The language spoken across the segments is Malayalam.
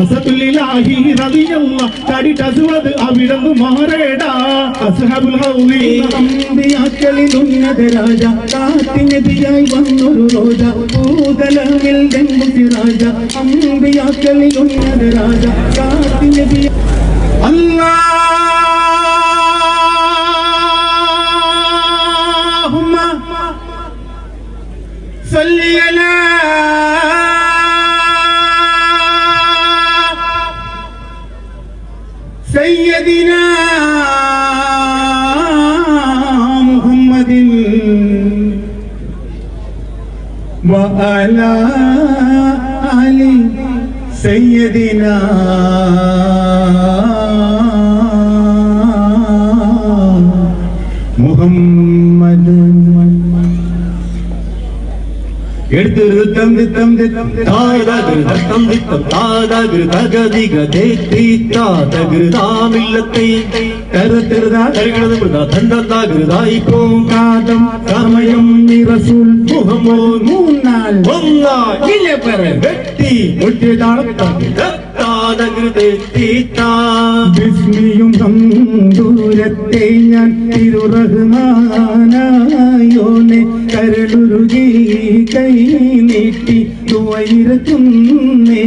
അസദുലില്ലാഹി റളിയല്ലാഹ് തടി തസ്വദ് അവിടന്ന് മാറേട അസ്ഹബുൽ ഹൗലി അംബിയാക്കളിൽ ഉന്നത രാജ കാത്തിനെതിരായി വന്നൊരു റോജ ഭൂതലമിൽ ദമ്പുതി രാജ അംബിയാക്കളിൽ ഉന്നത രാജ കാത്തിനെതിരായി അല്ലാഹുമ്മ സല്ലി അലാ سيدنا محمد وعلى آل سيدنا എടുത്ത് ഋത്തം ദിത്തം ദിത്തം താതകൃതം ദിത്തം താതകൃതഗതിക താതകൃതാമില്ലത്തെ കരുത്തിരുതാ കരുകണത് മൃത ദണ്ഡതാകൃതായിക്കോ കാതം സമയം നിറസുൽ മുഹമ്മദ് മൂന്നാൾ ഒന്നാ വെട്ടി ഒറ്റതാളം താതകൃതെത്തിത്താ വിസ്മിയും ദൂരത്തെ ഞാൻ തിരുറഹ്മാനായോനെ കരളുരുകി കൈ നീട്ടി തുവയിരത്തുന്നേ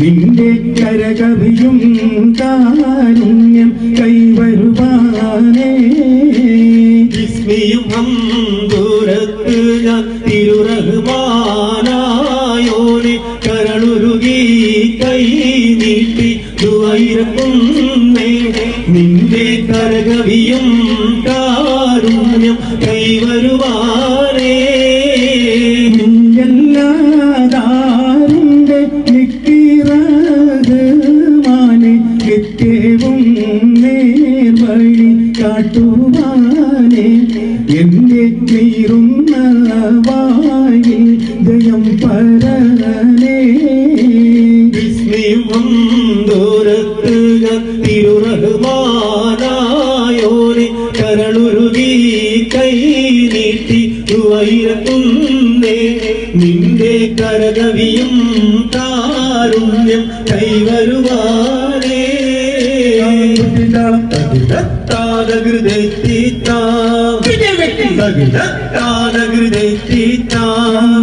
നിന്റെ കരകവിയും കാരുണ്യം കൈവരുവാനേ. വിസ്മിയും ഹംദൂരത്ത് ഞാൻ തിരുറഹ്മാനായോനെ. കരളുരുകി കൈ നീട്ടി ദുവൈരക്കുന്നേ നിന്റെ കരകവിയും കാരുണ്യം കൈവരുവാനേ.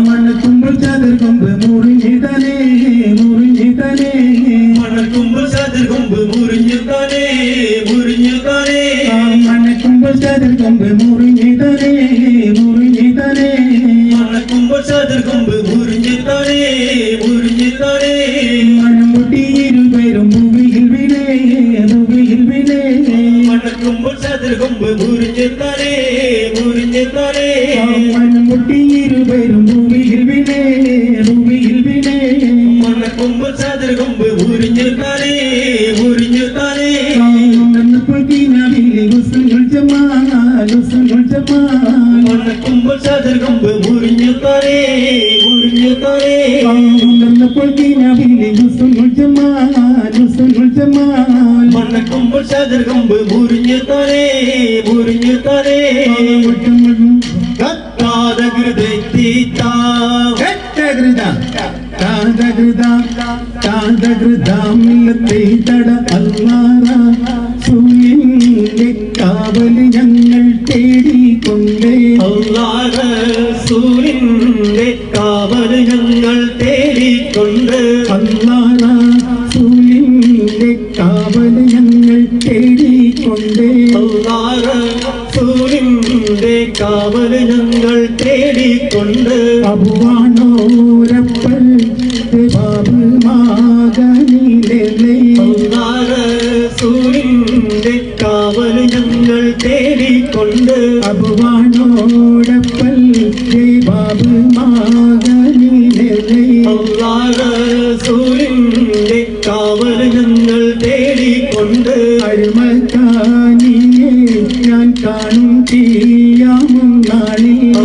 மணக்கும்பு சதுர் கொம்பு முறிஞ்சுதனே முறிஞ்சுதனே மணக்கும்பு சதுர் கொம்பு முறிஞ்சுதானே முறிஞ்சுதானே மணக்கும்பு சதுர் கொம்பு കാവല് ഞങ്ങൾ തേടിക്കൊണ്ടേ അള്ളാഹ സൂര്യന്റെ കാവല് ഞങ്ങൾ തേടിക്കൊണ്ട് അല്ലാഹ സൂര്യന്റെ കാവല് ഞങ്ങൾ തേടിക്കൊണ്ടേ അള്ളാഹ സൂര്യന്റെ കാവല് ഞങ്ങൾ തേടിക്കൊണ്ട് അബുവാണോരപ്പൽ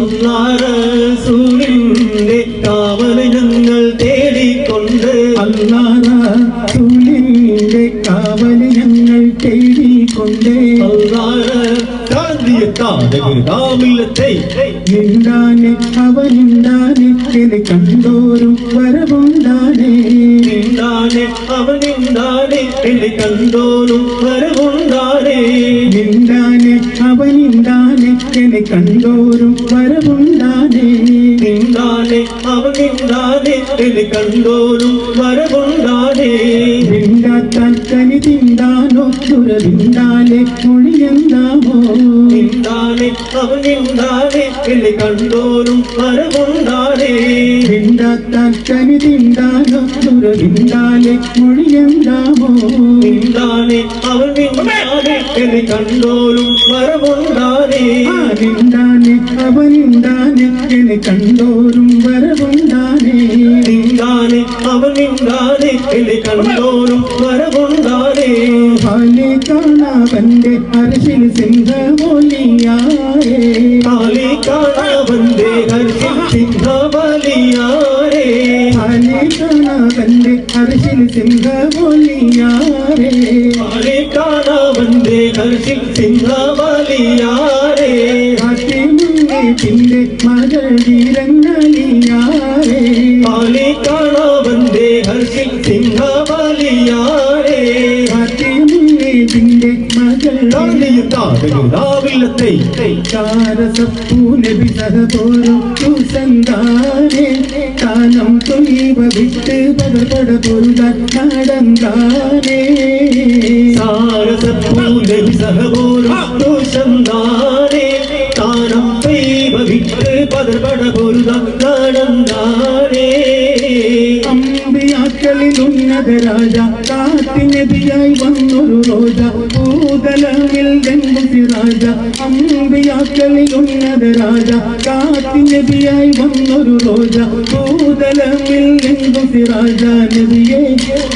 നാളിൽ അള്ളാഹ സൂര്യന്റെ കാവൽ ഞങ്ങൾ തേടിക്കൊണ്ട് അല്ലാഹ റസൂലിന്റെ കാവൽ ഞങ്ങൾ തേടിക്കൊണ്ടേ താമില്ലത്തെ നിന്താനെ അവനുണ്ടാനെ എന്നെ കണ്ടോരും വരവുണ്ടാനേ നിന്നാനെ അവനിന്നാനെ എന്നെ കണ്ടോനും വരവുണ്ടാനേ നിന്താനെ അവനുണ്ടാനെ എന്നെ കണ്ടോരും വരവുണ്ടാനേ നിന്നാനെ അവനിന്നാനെ എന്നെ കണ്ടോനും വരവുണ്ടാനേ നിണ്ടാത്താൻ കനി തിണ്ടാനോ ദുരവിണ്ടാലെ മൊഴിയെന്താമോ നിന്നാനെ അവനിന്നാനെ എന്നെ കണ്ടോരും വരവുണ്ടാനേ നിണ്ടാത്താൻ കനി തിണ്ടാനോ ദുരവിണ്ടാലെ മൊഴിയെന്താമോ അവൻ നിന്നാലേ എന്നെ കണ്ടോരും വരവുണ്ടാനേ നിണ്ടാനെ അവനുണ്ടാനെ എന്നെ കണ്ടോരും വരവുണ്ടാനേ നിന്നാനെ അവനിന്നാനെ എന്നെ കണ്ടോരും വരവുണ്ടാനേ കാണാ തന്റെ അരശിൽ സിംഹമൊലിയായേ കാലി കാണാവന്റെ ഹർഷിൽ സിംഹബലിയാരേ. ഹാലെ കാണാവന്റെ അരശിൽ സിംഹമൊലിയായേ കാലി കാണാവന്റെ ഹർഷിൽ സിംഹബലിയാരേ. കാത്തിമുന്നേറ്റിന്റെ മകൾ വീരങ്ങളിയായേ കാലി കാണാവന്റെ ഹർഷിൽ സിംഹബലിയാരേ. മകൾ രാവിലത്തെ ചാരസപ്പൂനബി സഹപോരു സുസന്താനെ കാലം തൊയ്വ വിട്ട് പടപട പൊരുതാൻ നടന്താനേ. സാരസപ്പൂന്റെ സഹപോരും ദോഷന്താനേ താനം ദൈവ വിട്ട് പതർപട പൊരുത നടന്താനേ. അമ്പിയാക്കളിൽ ഉന്നത രാജ കാത്തിനെതിയായി വന്നൊരു രോജ രാജ അമ്പിയാക്കളിയുന്നത് രാജ കാത്തിനബിയായി വന്നൊരു റോജ ഭൂതലമിൽ രംഗുതി രാജ നബിയെ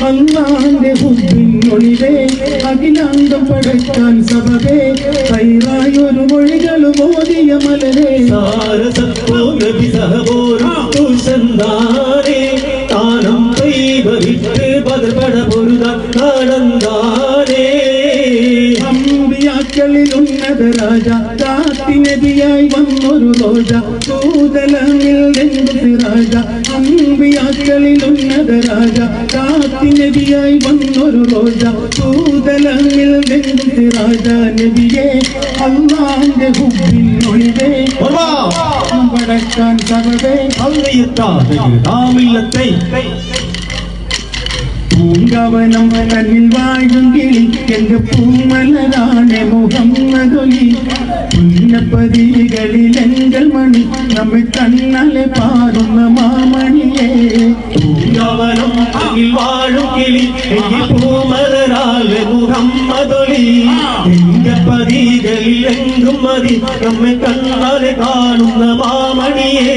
അള്ളാന്റെ ഹുബിനൊളിവേ അഖിലാണ്ടം പടക്കാൻ സഭവേ കൈറായൊരു മൊഴികളും ഓതിയ മലരേ. സാരസപ്പൂന്റെ സഹപോരും ദോഷന്താനേ താനം ദൈവ വിട്ട് പതർപട പൊരുത നടന്താനേ അമ്പിയാക്കളിൽ ഉന്നത രാജ കാത്തിനബിയായി വന്നൊരു ദോജ ഭൂതലമിൽ രംഗുതി രാജ അമ്പിയാക്കളിൽ ഉന്നത രാജ. കാത്തിനബിയായി വന്നൊരു ദോജ ഭൂതലമിൽ രംഗുതി രാജ നബിയെ അള്ളാന്റെ ഹുബിൽ ഒളിവേ. വടക്കാൻ സഭവേ താമില്ലത്തെ പൂങ്കവനം തന്നിൽ വാഴും കിളി എന്റെ പൂമലരാണ് മുഹമ്മദൊലി. പുന്നപ്പതികളിൽ എങ്കൽ മണി നമ്മെ കണ്ണലെ പാടുന്ന മാമണിയേ. പൂങ്കവനം തന്നിൽ വാഴും കിളി എങ്കിൽ പൂമലരാൽ മുഹമ്മദൊലി. എന്റെ പതികളിൽ എങ്കും മതി നമ്മെ കണ്ണാലെ കാണുന്ന മാമണിയേ.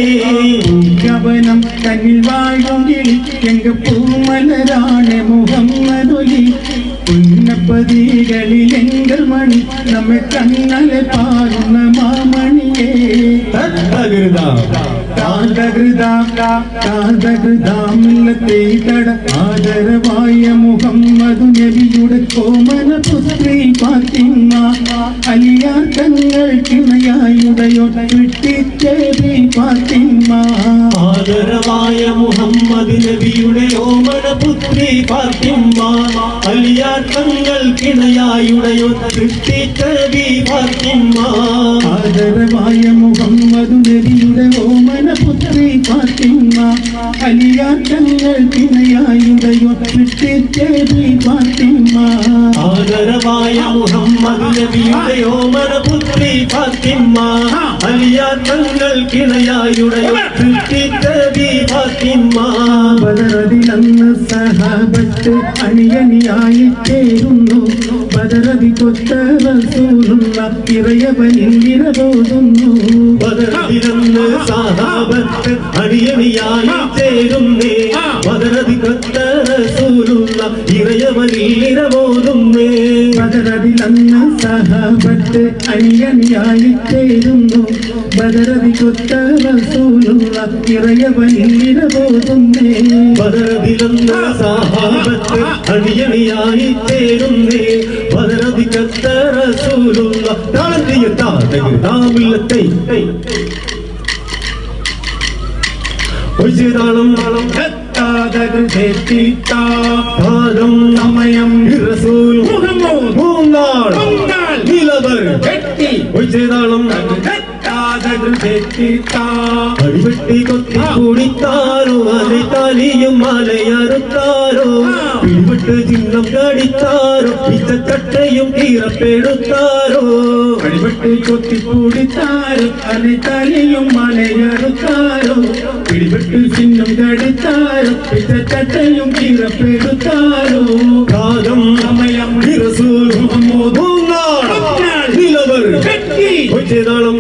പൂങ്കവനം തന്നിൽ വാഴും കിളി എങ്ക പൂമലരാണ് മുഹമ്മദൊലി പുന്നപ്പതികളിൽ എങ്കൽ മണി. നമ്മെ കണ്ണലെ പാടുന്ന മാമണിയേ. തട. ആദരവായ മുഹമ്മദ് നബിയുടെ കോമന പുത്രി പാത്തിമ്മ അലിയാർ തങ്ങൾ കിണയായുടയോ പാത്തിമ്മ ആദരവായ മുഹമ്മദ് നബിയുടെ ഓമന പുത്രി ഫാത്തിമ്മ അലിയാർ തങ്ങൾ കിണയായുടയോ സൃഷ്ടിച്ചവി ഫാത്തിമ്മ ആദരവായ മുഹമ്മദ് നബിയുടെ ഓമന അലിയാർ തങ്ങൾ കിണയായുടയോ വിട്ടിച്ചേരി ഫാത്തിമ ആദരവായ മുഹമ്മദ് നബിയുടെ ഓമന പുത്രി ഫാത്തിമ്മ അലിയാർ തങ്ങൾ കിണയായുടയോ സൃഷ്ടിച്ചവി ഫാത്തിമ്മ ബദറതിലന്ന് സഹാബത്ത് അണിയണിയായി ചേരുന്നു. ബദറതി കൊത്ത റസൂലുള്ള ഇറയവനിൽ ഇരപോതുന്നു ബദറതിലന്ന് സഹാബത്ത് അടിയണിയായി ചേരുന്നേ. ബദറതി കത്ത റസൂലുള്ള ഇറയവനിൽ ബദറതിലന്ന് സഹാബത്ത് അണിയണിയായി ചേരുന്നു. ബദറവി കൊത്ത റസൂലുള്ള ഇറയ വലിയ പോകുന്നേ. ബദറതിലൊന്ന് സഹാബത്ത് അണിയണിയായി ചേരുന്നേ ബദറതിക്കത്ത റസൂലുള്ള താളത്തിയ താതകർ താമില്ലത്തെ ഒഴിച്ചതാളം സമയം റസൂൽ മുഹമ്മദ്. காதல் வெட்டித்தான் வெட்டி கொத்தி குடித்தாரோ அதை தாலியும் மாலை அறுத்தாரோ. பிடிபட்டு சின்னம் கடித்தாரோ பித்த தட்டையும் தீரப்பெடுத்தாரோ வழிபட்டு கொத்தி குடித்தாரோ அதை தாலியும் மாலை அறுத்தாரோ. பிடிபட்டு சின்னம் கடித்தாரோ பித்த தட்டையும் தீரப்பெடுத்தாரோ காதம் കെട്ടി ഒഴിച്ചതാളം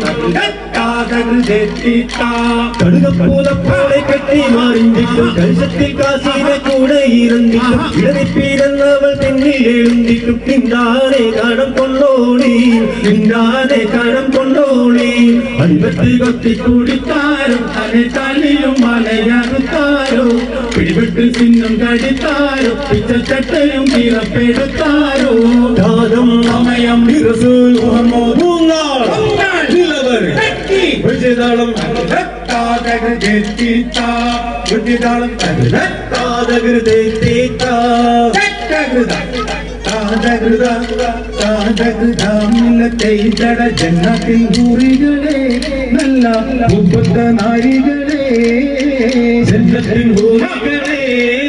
കടുകപ്പൂലപ്പോളെ കെട്ടി മാറിഞ്ഞിട്ടും കൽസത്തിൽ കാശിനെ കൂടെ ഇറങ്ങിട്ടും ഇടതിപ്പീരെന്നവൾ പിന്നിൽ എഴുന്നിട്ടും നിന്താനെ കടം കൊണ്ടോളി. നിന്താനെ കടം കൊണ്ടോളി. അടിപത്തി കൊത്തി കുടിത്താരോ അനെ തലയും മലയറുത്താരോ. പിടിപെട്ട് ചിഹ്നം കടിത്താരോ പിച്ചച്ചട്ടയും കീറപ്പെടുത്താരോ കാലം സമയം റസൂൽ മുഹമ്മദ് കെട്ടി വിജയതാളം തേത്താ ജന്നത്തിൻ ഹൂറികളെ നല്ല മുപ്പത്ത നാരികളെ ജന്നത്തിൻ ഹൂറികളെ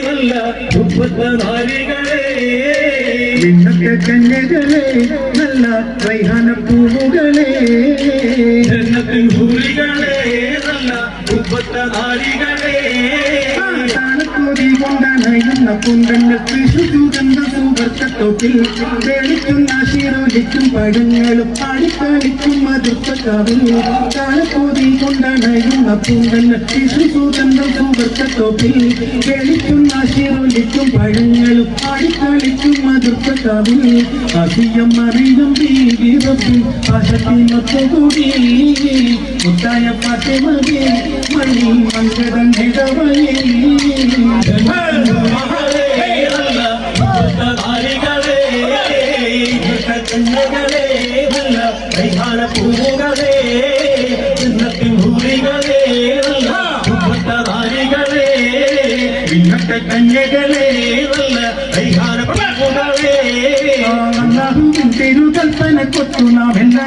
നല്ല മുപ്പത്ത നാരികളെ ഇന്നത്തെ കന്യകളെ നല്ല വൈഹാന പൂവുകളെ ജന്നത്തിൻ ഹൂറികളെ നല്ല കൊണ്ടണയുന്ന ശിരോലിക്കും പഴങ്ങളും പാടിക്കളിക്കും മതിർപ്പക്കാവിൽ കാലക്കോതി കൊണ്ടണയുന്ന കുണ്ടങ്ങൾക്ക് സുഗന്ധ സുവർക്കത്തോപ്പിൽ ശിരോലിക്കും പഴങ്ങളും പാടിക്കളിക്കും മതിർപ്പക്കാവിൽ അധികം അറിയും சுத்தி பசத்தி மொத்து குடி முத்தாய பாசி மதி மணி மங்கதண்டிடவழி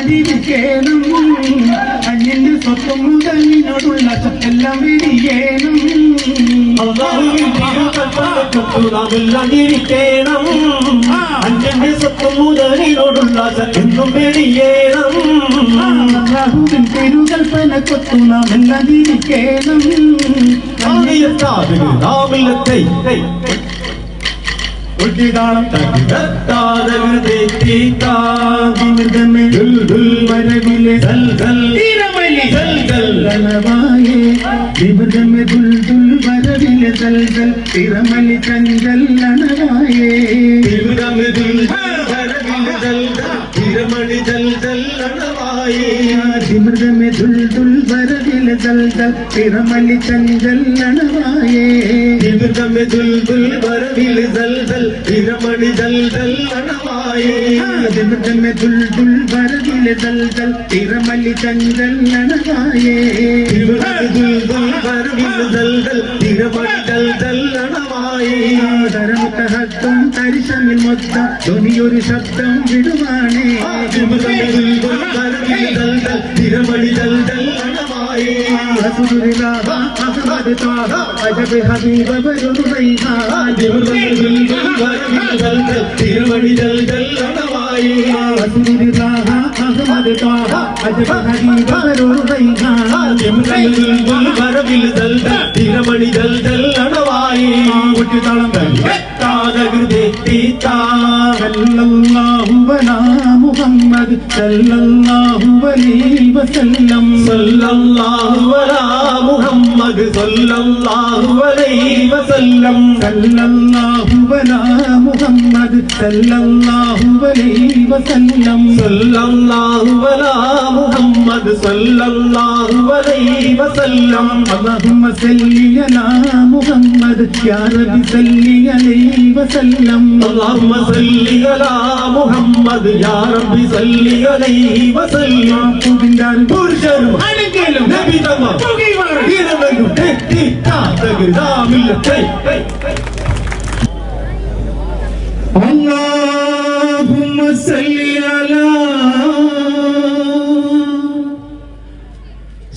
നാം എല്ലാം ജീവിക്കേണം അന്യന്റെ സ്വത്തും മുതലിനോടുള്ള സ്വത്തെല്ലാം വിരിയേണം അഞ്ചന്റെ സ്വത്തും മുതലിനോടുള്ള എന്നും വെളിയേണം അള്ളാഹുവിൻ തിരുകൽപ്പന കൊത്തു നാം എല്ലാം ജീവിക്കേണം ആദിയ സാധക നാമില്ലത്തെ ഒട്ടിതാളം താതകൃതേ തീത്താ മൃഗമേ ദുൽദുൽ വരവിലെ ദൽദൽ തീരമലി ദൽദൽ രണവായേ വിമൃഗമേ ദുൽ ദുൽ വരവിലെ ദൽദൽ തിരമലി കഞ്ചൽ രണവായേ തിരുമണി ദൽദൽ അണവായി വിമൃഗമേ ദുൽ ദുൽ ദൽദൽ തിരമലി കഞ്ചൽ രണവായേ തിരുമണി ദുൽദുൽ വരവിൽ ദൽദൽ തിരമണി ദൽദൽ അണവായി വിമൃഗമേ ദുൽ ദുൽ വരവിലെ ദൽദൽ തിരമലി കഞ്ചൽ രണവായേ തിരുമണി ദുൽദുൽ വരവിൽ ദൽദൽ തിരുമണി ദൽദൽ അണവായി തരമുത്തഹത്വം തരിശമിൽ മൊത്തം ധ്വനിയൊരു ശബ്ദം വിടുവാണേ തിരുമണി ദുൽദുൽ വരവിൽ ദൽദൽ തിരുമണി ദൽദൽ അണവായി റസൂലുള്ളാഹ അഹ്മദ് ത്വാഹ അജബ് ഹബീബ് ബരുദൈഹാ തിരുമണി ദുൽദുൽ വരവിൽ ദൽദൽ തിരുമണി ദൽദൽ അണവായി റസൂലുള്ളാഹ അഹ്മദ് ത്വാഹ അജബ് ഹബീബ് ബരുദൈഹാ തിരുമണി ദുൽദുൽ വരവിൽ ദൽദൽ തിരുമണി ദൽദൽ അണവായി ഒട്ടിത്തളം എത്താ തകൃതെത്തിത്താ സല്ലല്ലാഹു അലാ മുഹമ്മദ് സല്ലല്ലാഹു അലൈഹി വസല്ലം സല്ലല്ലാഹു അലാ മുഹമ്മദ് സല്ലല്ലാഹു അലൈഹി വസല്ലം സല്ലല്ലാഹു അലാ മുഹമ്മദ് സല്ലല്ലാഹു അലൈഹി വസല്ലം സല്ലല്ലാഹു അലാ മുഹമ്മദ് സല്ലല്ലാഹു അലൈഹി വസല്ലം اللهم صل على محمد يا رب صل عليه وسلم اللهم صل على محمد يا رب صل عليه وسلم പുരുഷനും ആണെങ്കിലും നബി തമ്മ പുകയുമാണ്. ഇരവനും തെറ്റിത്താ തകൃതാമില്ലത്തെ اللهم صل على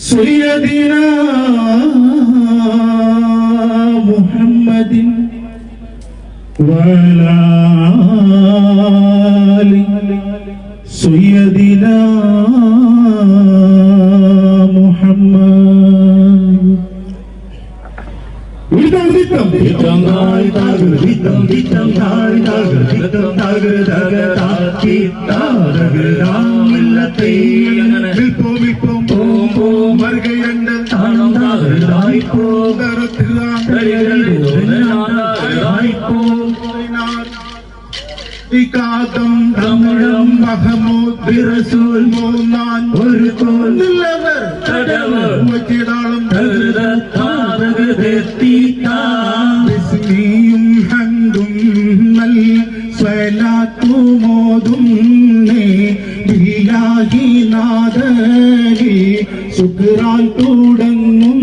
سيدنا محمد وعلى سيدنا محمد ويتم ويتم ويتم ويتم ويتم ويتم ويتم ويتم ويتم ويتم ويتم ഇക്കാതം തമിഴം മഹമൂദ് റസൂൽ മൂന്നാൻ ഒരു കോന്നില്ലവർ തടവർ വച്ചിടാളും ബിസ്മിയും ഹന്തും നൽ സ്വലാത്തുമോതും നാദരി ശുക്രാൻ തുടങ്ങും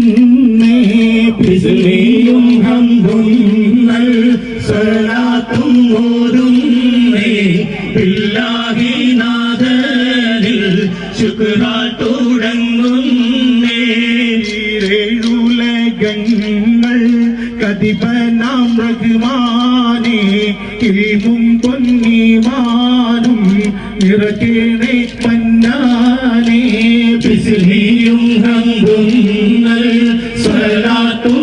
ബിസ്മിയും ഹന്തും നൽ സ്വലാത്തും ഓതും ബില്ലാഹി നാദരിൽ ശുക്രാൻ തുടങ്ങുന്നേഴുലകങ്ങൾ കതിപനാം റഹ്മാനെ. ഇൽമും പൊന്നിമാനും നിറക്കേണേ പന്നാനെ. ബിസ്മിയും ഹന്തും നൽ സ്വലാത്തും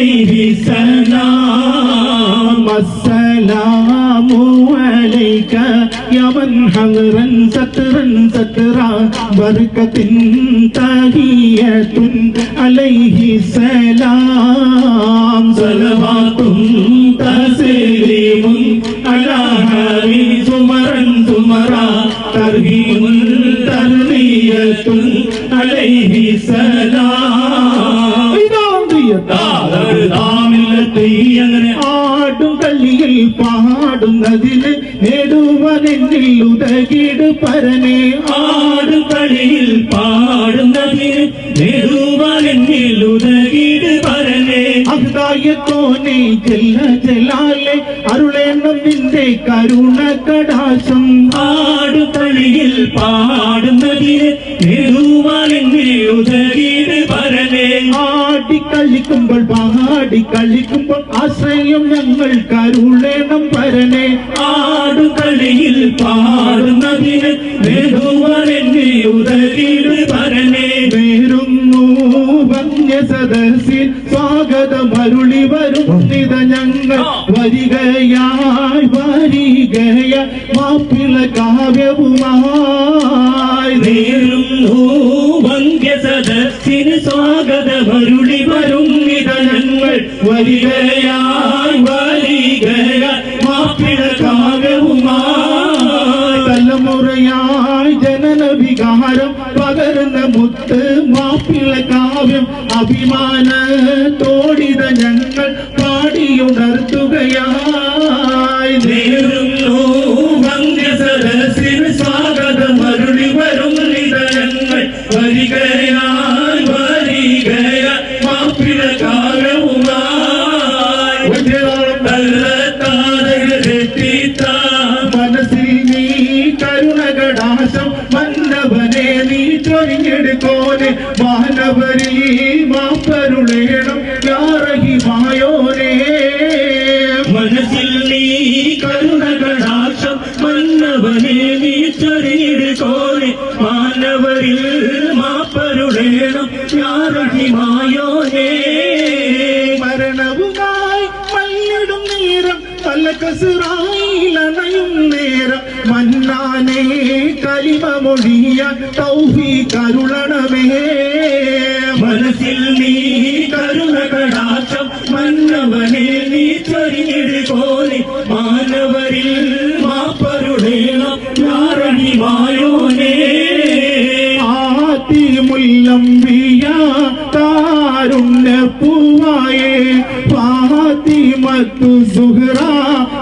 عليه سلام السلام عليك يا من حضرا سترا سترا بركة تهية عليه سلام صلوات تسليم على هاري زمرا زمرا ترهيم تربية عليه سلام അങ്ങനെ ആടും കല്ലിയിൽ പാടുന്നതിന് നേടുവനെന്നിൽ ഉദകിട് പരനെ ആടും കളിയിൽ പാടുന്നതിന് നേടുവാനെന്നിൽ ഉദകിട് പരനെ അഹ്ദായത്തോനെ ജല്ല ജലാലെ അരുളേണം നിന്റെ കരുണ കടാശം. ആടും കളിയിൽ പാടുന്നതിന് നേടുവാനെന്നിൽ ആടിക്കളിക്കുമ്പോൾ പാടിക്കളിക്കുമ്പോൾ ആശ്രയം ഞങ്ങൾ കരുളേണം പരനെ. ആടുകളിയിൽ പാടുന്നതിന് ഉദകിട് സ്വാഗതം വരുന്നിത വരും നിത ഞങ്ങൾ വരികയായി വരികയ മാപ്പിള കാവ്യവുമായി. നേരുന്നു വന്ധ്യ സദസ്സിന് സ്വാഗതമരുളി വരുന്നിത ഞങ്ങൾ വരികയായി വരികയ മാപ്പിള കാവ്യവുമായി. തലമുറയായി ജനന വികാരം പകരുന്ന മുത്ത് മാപ്പിള കാവ്യം അഭിമാനത്തോടിത ചൊരിഞ്ഞിടുകോനെ മാനവരിൽ മാപ്പരുടേണം യാറഹിമായോനേ ആത്തി മുല്ലം വിയ താരുണ്യ പൂവായേ. ഫാത്തിമത്തു സുഹ്റ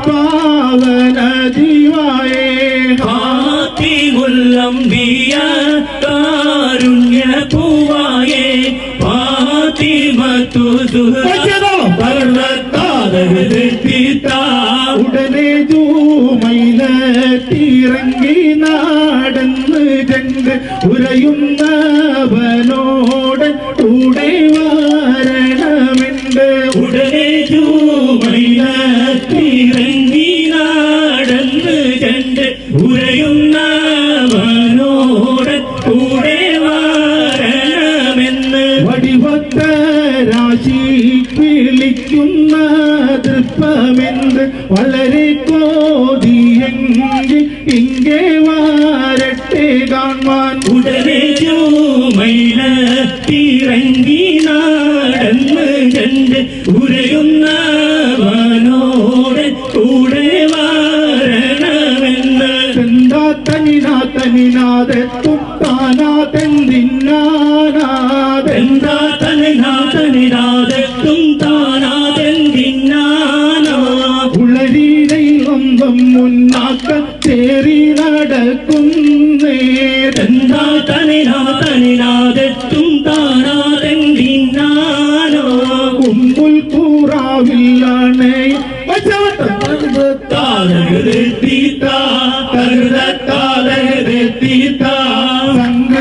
പാവന ജീവായേ പാത്തിമുല്ലംബിയ കാരുണ്യ പൂവായേ. പാത്തിമത്തു സുഹൃത്താ ഉടനെ ജൂമയിലെത്തിറങ്ങി നാടന്ന് ജണ്ട് ഉരയുന്നവനോട് കൂടെ വാരണമെണ്ട്. ഉടനെ ജൂമയിലിറങ്ങി നാടന്ന് കണ്ട് ഉരയുന്നവനോട് കൂടെ വാരണമെന്ന്. വടിവത്ത രാശി വിളിക്കുന്ന വളരെ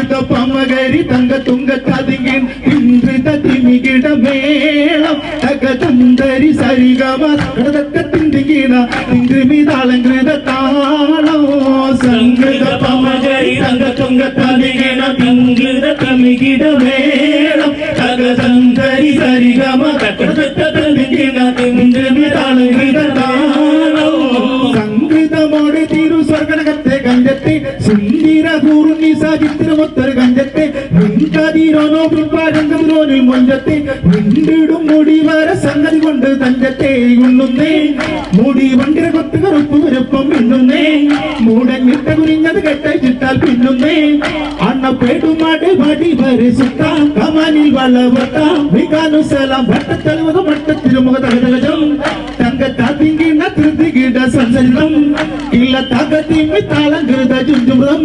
தங்க பமகரி தங்க துங்க கதிங்கின் இன்று திமிகிட மேளம். தக தந்தரி சரிகம கடதக்க திண்டுகின இன்று மீதாலங்கிருத தாளம். சங்கிருத பமகரி தங்க துங்க கதிங்கின இங்கிருத திமிகிட மேளம். தக தந்தரி சரிகம വിങ്കതിരോനോ പിൽപ്പാരങ്കതിരോനിൽ മൊഞ്ചത്തെ വിണ്ടിടും മുടി വര സംഗതി കൊണ്ട് തഞ്ചത്തെ ഉണ്ണുന്നേ മുടി വണ്ടിര കൊത്ത് കറുപ്പ് വരപ്പം മിണ്ണുന്നേ മൂടഞ്ഞിട്ട കുരിഞ്ഞത് കെട്ടച്ചിട്ടാൽ പിന്നുന്നേ അണ്ണപ്പേടുമാട് പടി വരെ സുത്താം കമാനിൽ വളവത്താം വികാനുസലാം ഭട്ടത്തലുവക ഭട്ടത്തിരുമുഖ തകതകജം തങ്കത്താത്തിങ്കിണ തൃതികിട സഞ്ചരിതം ഇല്ല തകത്തിമ്മി താളങ്കൃത ജുജുമൃതം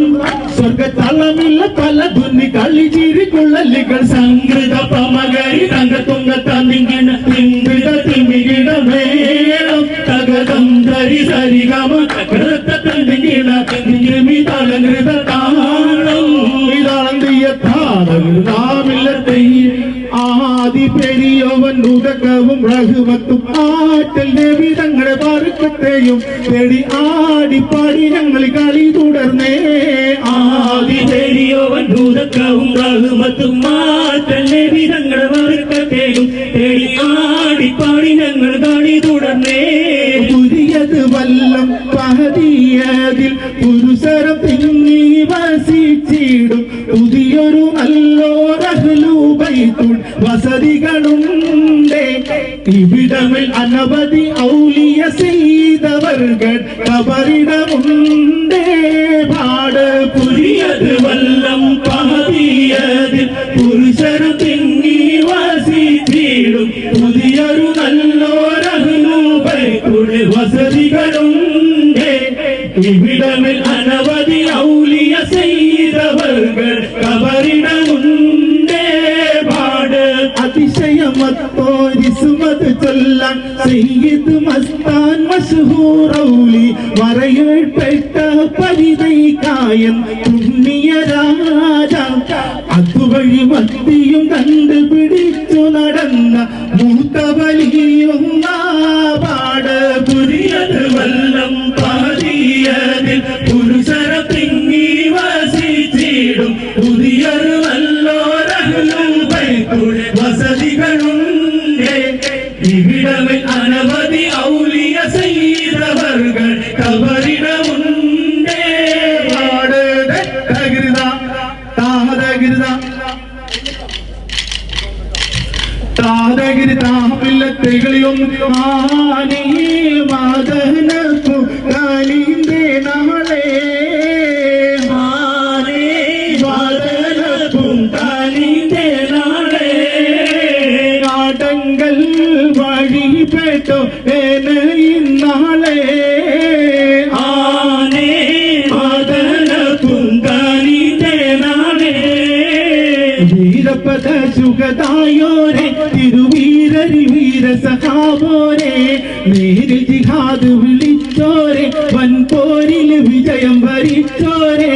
സ്വർഗത്താളമില്ല പല ധുന്നി കളി ചിരിക്കുള്ളല്ലികൾ സംഗൃത പമകരി തങ്ക തുങ്ക തന്നിങ്കിണ തിങ്കിട തിമികിട വേളം തകതം தகதம் தரி சரிகம கிருத்த തിങ്കിമി திங்கிருமி താളം ഉദകവും റഹുമത്തും ആറ്റൽ നബി തങ്ങളുടെ പാർക്കത്തെയും തേടി ആടിപ്പാടി ഞങ്ങൾ കളി തുടർന്നേ. ആദി തേടിയോവൻ ഭൂതക്കവും റഹ്മത്തും മാറ്റൽ നബി തങ്ങളുടെ വർക്കത്തെയും തേടി ആടിപ്പാടി ഞങ്ങൾ കളി തുടർന്നേ. പുതിയത് വല്ലം പഹതിയതിൽ പുരുസരം തിങ്ങി വസിച്ചിടും. പുതിയൊരു നല്ലോരഹ്ലൂബൈത്തുൾ വസതികളുണ്ടേ. അനവധി ഔലിയ ചെയ്തവർകൾ കബറിടമുണ്ടേ. സയ്യിദ് മസ്താൻ മസ്ഹൂറൗലി വരയപ്പെട്ട പരിതൈ കായൻ പുണ്യ രാജ അതുവഴി മത്തിയും കണ്ടുപിടിച്ചു আমার നേര് ജിഹാദ് വിളിച്ചോരെ വൻപോരിൽ വിജയം വരിച്ചോരെ.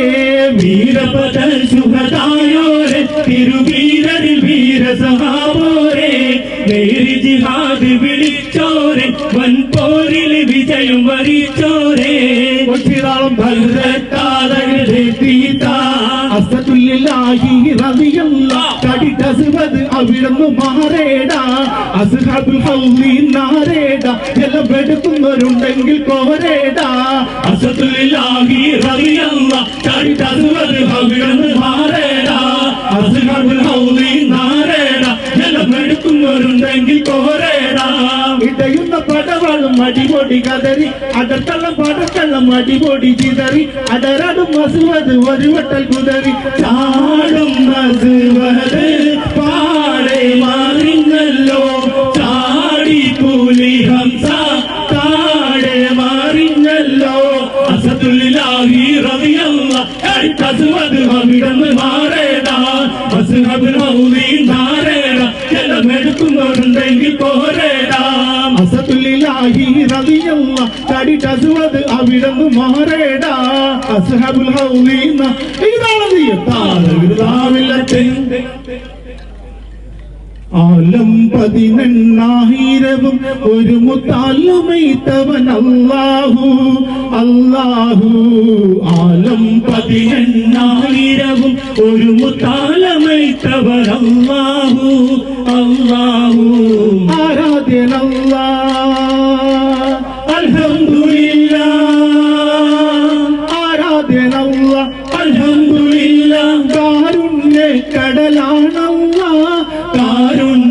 വീരപദ സുഖതായോരെ തിരുവീരരി വീര സഖാവോരെ നേര് ജിഹാദ് വിളിച്ചോരെ വൻപോരിൽ വിജയം വരിച്ചോരെ. ഒത്തിരാളം അസതുല്ലാഹി റളിയല്ല കടിടസുവത് അവിടുന്ന് മാറേടാ. അസ്ഹാബുൽ ഹൗലി നാരേടാ ജലമെടുക്കുന്നവരുണ്ടെങ്കിൽ കോരേടാ അസതുല്ലാഹി റളിയല്ല. കടിടസുവത് അവിടുന്ന് മാറേടാ. അസ്ഹാബുൽ ഹൗലി നാരേടാ ജലമെടുക്കുന്നവരുണ്ടെങ്കിൽ കോരേടാ அடிபோடி கதறி அதற்கெல்லாம் படத்தெல்லாம் அடிபோடி சிதறி அதரடும் மசுவது ஒருவட்டல் குதறி. சாடும் மசுவது பாடை மாறினல்லோ சாடி புலிகம் അസ്ഹബുൽ ഹൗലി ഇതാണ് താരവില്ലാവില്ലത്തെ ആലം പതിനെണ്ണായിരവും ഒരു മുത്താലമൈത്തവൻ അല്ലാഹു. അല്ലാഹു ആലം പതിനെണ്ണായിരവും ഒരു മുത്താലമൈത്തവൻ അല്ലാഹു. അല്ലാഹു ആരാധ്യനല്ലാ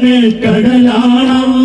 കാരുണ്യ കടലാണല്ല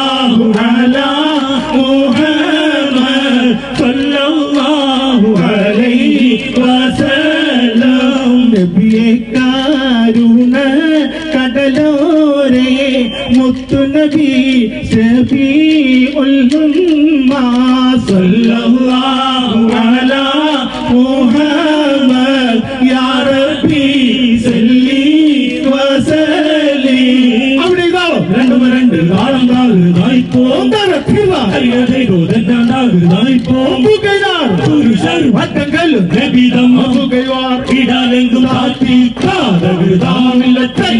شفيع الأمة صلى الله على محمد. يا ربي سلي وسلي அப்படிதான் ரெண்டு ரெண்டு காலந்தாக நாய்ப்போம் தரத்திவா ஐயதை ரோதன்னாக நாய்ப்போம் புகையார் புருஷர் வட்டங்கள் நபிதம் புகைவார் இடாலெங்கும் காத்தி காதவிதாமில்லத்தை